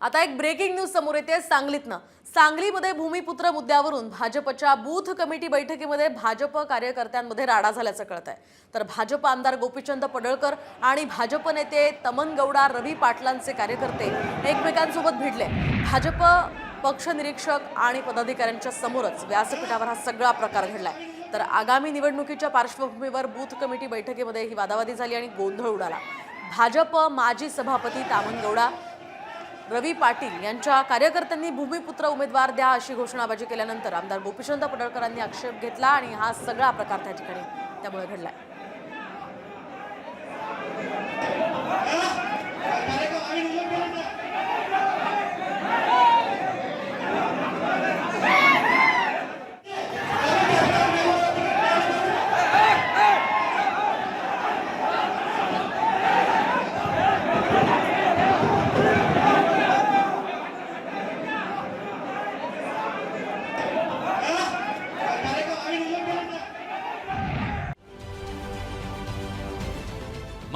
आता एक breaking news समोर येते सांगलीतनं. सांगलीमध्ये भूमिपुत्र मुद्द्यावरून भाजपच्या बूथ कमिटी बैठकीमध्ये भाजप कार्यकर्त्यांमध्ये राडा झाल्याचं कळत आहे तर भाजप आमदार गोपीचंद पडळकर आणि भाजप नेते तमन गौडा रवी पाटलांचे कार्यकर्ते एकमेकांसोबत भिडले. भाजप पक्ष निरीक्षक आणि पदाधिकाऱ्यांच्या समोरच व्यासपीठावर हा सगळा प्रकार घडलाय. तर आगामी निवडणुकीच्या पार्श्वभूमीवर बूथ कमिटी बैठकीमध्ये ही वादावादी झाली आणि गोंधळ उडाला. भाजप माजी सभापती तामन गौडा रवी पाटील यांच्या कार्यकर्त्यांनी भूमिपुत्र उमेदवार द्या अशी घोषणाबाजी केल्यानंतर आमदार गोपीचंद पडळकरांनी आक्षेप घेतला आणि हा सगळा प्रकार त्या ठिकाणी त्यामुळे घडलाय.